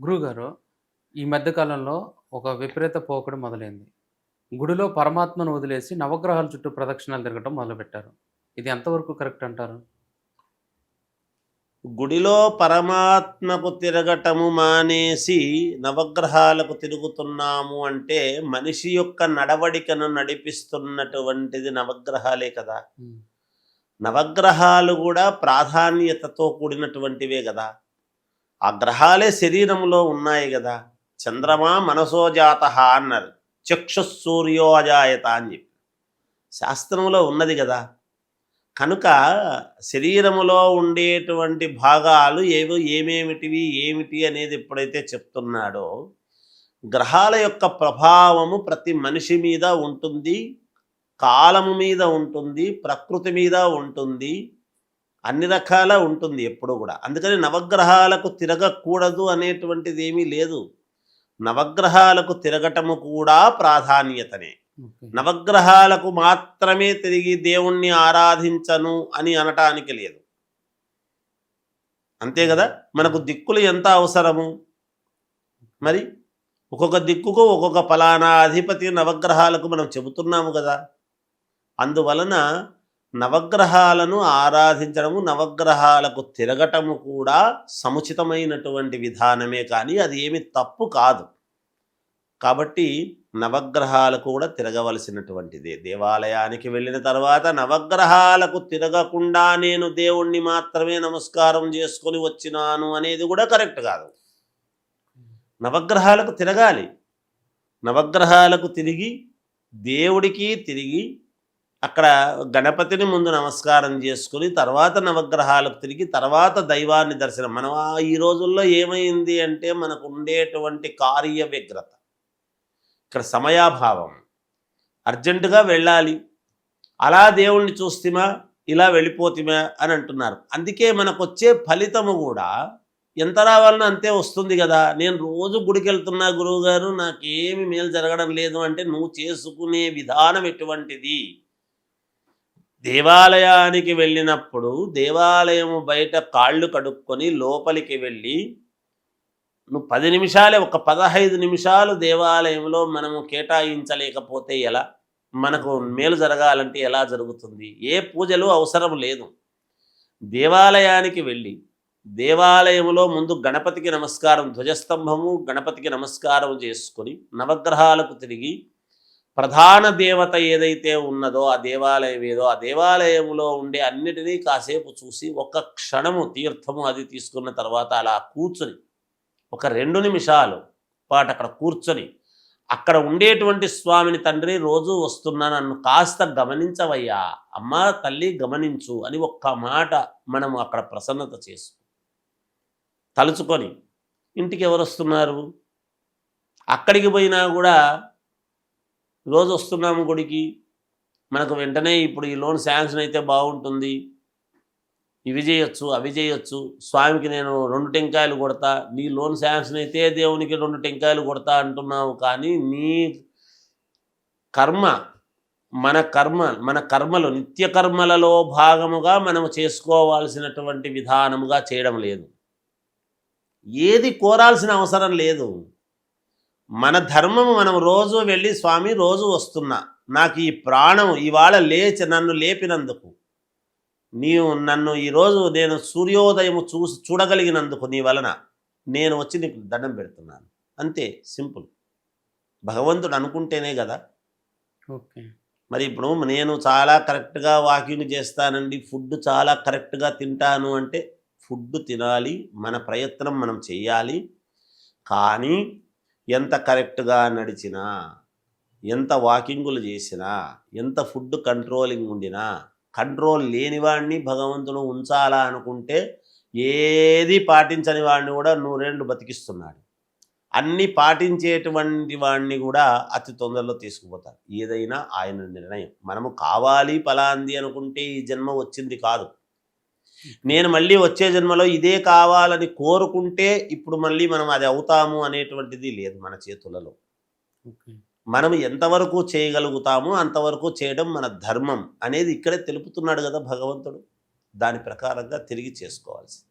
గురువుగారు ఈ మధ్యకాలంలో ఒక విపరీత పోకడు మొదలైంది. గుడిలో పరమాత్మను వదిలేసి నవగ్రహాల చుట్టూ ప్రదక్షిణాలు తిరగటం మొదలుపెట్టారు. ఇది ఎంతవరకు కరెక్ట్ అంటారు? గుడిలో పరమాత్మకు తిరగటము మానేసి నవగ్రహాలకు తిరుగుతున్నాము అంటే మనిషి యొక్క నడవడికను నడిపిస్తున్నటువంటిది నవగ్రహాలే కదా. నవగ్రహాలు కూడా ప్రాధాన్యతతో కూడినటువంటివే కదా. ఆ గ్రహాలే శరీరంలో ఉన్నాయి కదా. చంద్రమా మనసోజాత అన్నారు. చక్షుసూర్యోజాయత అని చెప్పి. శాస్త్రంలో ఉన్నది కదా. కనుక శరీరములో ఉండేటువంటి భాగాలు ఏవో ఏమేమిటివి ఏమిటి అనేది ఎప్పుడైతే చెప్తున్నాడో గ్రహాల యొక్క ప్రభావము ప్రతి మనిషి మీద ఉంటుంది కాలము మీద ఉంటుంది ప్రకృతి మీద ఉంటుంది అన్ని రకాల ఉంటుంది ఎప్పుడు కూడా. అందుకని నవగ్రహాలకు తిరగకూడదు అనేటువంటిది ఏమీ లేదు. నవగ్రహాలకు తిరగటము కూడా ప్రాధాన్యతనే. నవగ్రహాలకు మాత్రమే తిరిగి దేవుణ్ణి ఆరాధించను అని అనటానికి లేదు. అంతే కదా? మనకు దిక్కులు ఎంత అవసరము? మరి ఒక్కొక్క దిక్కుకు ఒక్కొక్క ఫలానా అధిపతి నవగ్రహాలకు మనం చెబుతున్నాము కదా? అందువలన నవగ్రహాలను ఆరాధించడము నవగ్రహాలకు తిరగటము కూడా సముచితమైనటువంటి విధానమే కానీ అది ఏమి తప్పు కాదు. కాబట్టి నవగ్రహాలకు కూడా తిరగవలసినటువంటిదే. దేవాలయానికి వెళ్ళిన తర్వాత నవగ్రహాలకు తిరగకుండా నేను దేవుణ్ణి మాత్రమే నమస్కారం చేసుకొని వచ్చినాను అనేది కూడా కరెక్ట్ కాదు. నవగ్రహాలకు తిరగాలి. నవగ్రహాలకు తిరిగి దేవుడికి తిరిగి అక్కడ గణపతిని ముందు నమస్కారం చేసుకుని తర్వాత నవగ్రహాలకు తిరిగి తర్వాత దైవాన్ని దర్శనం. మనం ఈ రోజుల్లో ఏమైంది అంటే మనకు ఉండేటువంటి కార్య వ్యగ్రత. ఇక్కడ సమయాభావం. అర్జెంటుగా వెళ్ళాలి. అలా దేవుణ్ణి చూస్తేమా? ఇలా వెళ్ళిపోతేమా? అని అంటున్నారు. అందుకే మనకు వచ్చే ఫలితము కూడా ఎంత రావాలనో అంతే వస్తుంది కదా. నేను రోజు గుడికి వెళ్తున్నా గురువుగారు నాకేమి మేలు జరగడం లేదు అంటే నువ్వు చేసుకునే విధానం ఎటువంటిది? దేవాలయానికి వెళ్ళినప్పుడు దేవాలయము బయట కాళ్ళు కడుక్కొని లోపలికి వెళ్ళి నువ్వు పది నిమిషాలే ఒక పదహైదు నిమిషాలు దేవాలయంలో మనము కేటాయించలేకపోతే ఎలా? మనకు మేలు జరగాలంటే ఎలా జరుగుతుంది? ఏ పూజలు అవసరం లేదు. దేవాలయానికి వెళ్ళి దేవాలయంలో ముందు గణపతికి నమస్కారం ధ్వజస్తంభము గణపతికి నమస్కారం చేసుకొని నవగ్రహాలకు తిరిగి ప్రధాన దేవత ఏదైతే ఉన్నదో ఆ దేవాలయం ఏదో ఆ దేవాలయంలో ఉండే అన్నిటినీ కాసేపు చూసి ఒక క్షణము తీర్థము అది తీసుకున్న తర్వాత అలా కూర్చొని ఒక రెండు నిమిషాలు పాటు అక్కడ కూర్చొని అక్కడ ఉండేటువంటి స్వామిని తండ్రి రోజు వస్తున్నా నన్ను కాస్త గమనించవయ్యా అమ్మ తల్లి గమనించు అని ఒక్క మాట మనం అక్కడ ప్రసన్నత చేసు తలుచుకొని ఇంటికి ఎవరు వస్తున్నారు? అక్కడికి పోయినా కూడా రోజు వస్తున్నాము గుడికి. మనకు వెంటనే ఇప్పుడు ఈ లోన్ శాంక్షన్ అయితే బాగుంటుంది. ఇవి చేయొచ్చు అవి చేయొచ్చు. స్వామికి నేను రెండు టెంకాయలు కొడతా. నీ లోన్ శాంక్షన్ అయితే దేవునికి రెండు టెంకాయలు కొడతా అంటున్నావు కానీ నీ కర్మ మన కర్మ మన కర్మలు నిత్య కర్మలలో భాగముగా మనము చేసుకోవాల్సినటువంటి విధానముగా చేయడం లేదు. ఏది కోరాల్సిన అవసరం లేదు. మన ధర్మము మనం రోజు వెళ్ళి స్వామి రోజు వస్తున్నా. నాకు ఈ ప్రాణం ఇవాళ లేచి నన్ను లేపినందుకు నీవు నన్ను ఈరోజు నేను సూర్యోదయము చూసి చూడగలిగినందుకు నీ వలన నేను వచ్చి నీకు దండం పెడుతున్నాను. అంతే సింపుల్. భగవంతుడు అనుకుంటేనే కదా. ఓకే. మరి ఇప్పుడు నేను చాలా కరెక్ట్గా వాకింగ్ చేస్తానండి ఫుడ్ చాలా కరెక్ట్గా తింటాను అంటే ఫుడ్ తినాలి మన ప్రయత్నం మనం చేయాలి. కానీ ఎంత కరెక్ట్గా నడిచినా ఎంత వాకింగులు చేసినా ఎంత ఫుడ్ కంట్రోలింగ్ ఉండినా కంట్రోల్ లేనివాడిని భగవంతుడు ఉంచాలా అనుకుంటే ఏది పాటించని వాడిని కూడా నూరేళ్ళు బతికిస్తున్నాడు. అన్ని పాటించేటువంటి వాడిని కూడా అతి తొందరలో తీసుకుపోతారు ఏదైనా ఆయన నిర్ణయం. మనము కావాలి ఫలాంది అనుకుంటే ఈ జన్మ వచ్చింది కాదు. నేను మళ్ళీ వచ్చే జన్మలో ఇదే కావాలని కోరుకుంటే ఇప్పుడు మళ్ళీ మనం అది అవుతాము అనేటువంటిది లేదు మన చేతులలో. మనం ఎంతవరకు చేయగలుగుతామో అంతవరకు చేయడం మన ధర్మం అనేది ఇక్కడే తెలుపుతున్నాడు కదా భగవంతుడు. దాని ప్రకారంగా తిరిగి చేసుకోవాల్సింది.